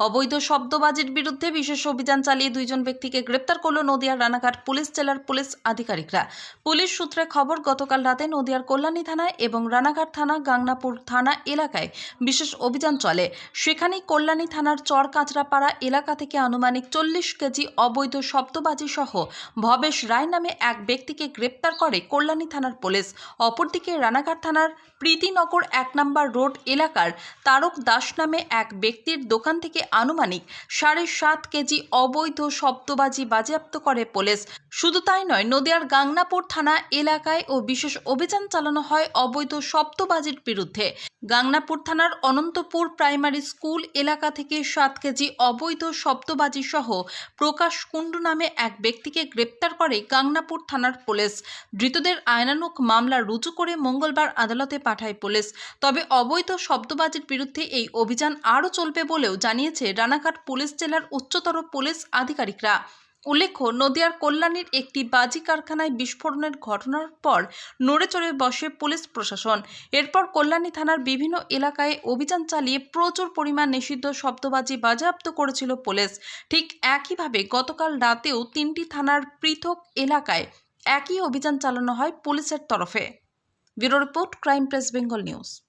অবৈধ শব্দবাজির বিরুদ্ধে বিশেষ অভিযান চালিয়ে দুইজন ব্যক্তিকে গ্রেপ্তার করল নদিয়ার রানাঘাট পুলিশ জেলার পুলিশ আধিকারিকরা। পুলিশ সূত্রে খবর, গতকাল রাতে নদিয়ার কল্যাণী থানা এবং রানাঘাট থানা গাংনাপুর থানা এলাকায় বিশেষ অভিযান চলে। সেখানেই কল্যাণী থানার চর কাঁচরাপাড়া এলাকা থেকে আনুমানিক চল্লিশ কেজি অবৈধ শব্দবাজি সহ ভবেশ রায় নামে এক ব্যক্তিকে গ্রেপ্তার করে কল্যাণী থানার পুলিশ। অপরদিকে রানাঘাট থানার প্রীতিনগর এক নম্বর রোড এলাকার তারক দাস নামে এক ব্যক্তির দোকান থেকে আনুমানিক সাড়ে সাত কেজি অবৈধ শব্দবাজি বাজেয়াপ্ত করে পুলিশ। শুধু তাই নয়, নদিয়ার গাংনাপুর থানা এলাকায় ও বিশেষ অভিযান চালানো হয় অবৈধ শব্দবাজির বিরুদ্ধে। গাংনাপুর থানার অনন্তপুর প্রাইমারি স্কুল এলাকা থেকে সাত কেজি অবৈধ শব্দবাজি সহ প্রকাশ কুণ্ডু নামে এক ব্যক্তিকে গ্রেপ্তার করে গাংনাপুর থানার পুলিশ। ধৃতদের আইনানুক মামলা রুজু করে মঙ্গলবার আদালতে পাঠায় পুলিশ। তবে অবৈধ শব্দবাজির বিরুদ্ধে এই অভিযান আরও চলবে বলেও জানিয়েছে রানাঘাট পুলিশ জেলার উচ্চতর পুলিশ আধিকারিকরা। উল্লেখ্য, নদিয়ার কল্যাণীর একটি বাজি কারখানায় বিস্ফোরণের ঘটনার পর নড়ে চড়ে বসে পুলিশ প্রশাসন। এরপর কল্যাণী থানার বিভিন্ন এলাকায় অভিযান চালিয়ে প্রচুর পরিমাণ নিষিদ্ধ শব্দবাজি বাজেয়াপ্ত করেছিল পুলিশ। ঠিক একইভাবে গতকাল রাতেও তিনটি থানার পৃথক এলাকায় একই অভিযান চালানো হয় পুলিশের তরফে। Bureau report, crime press, Bengal news.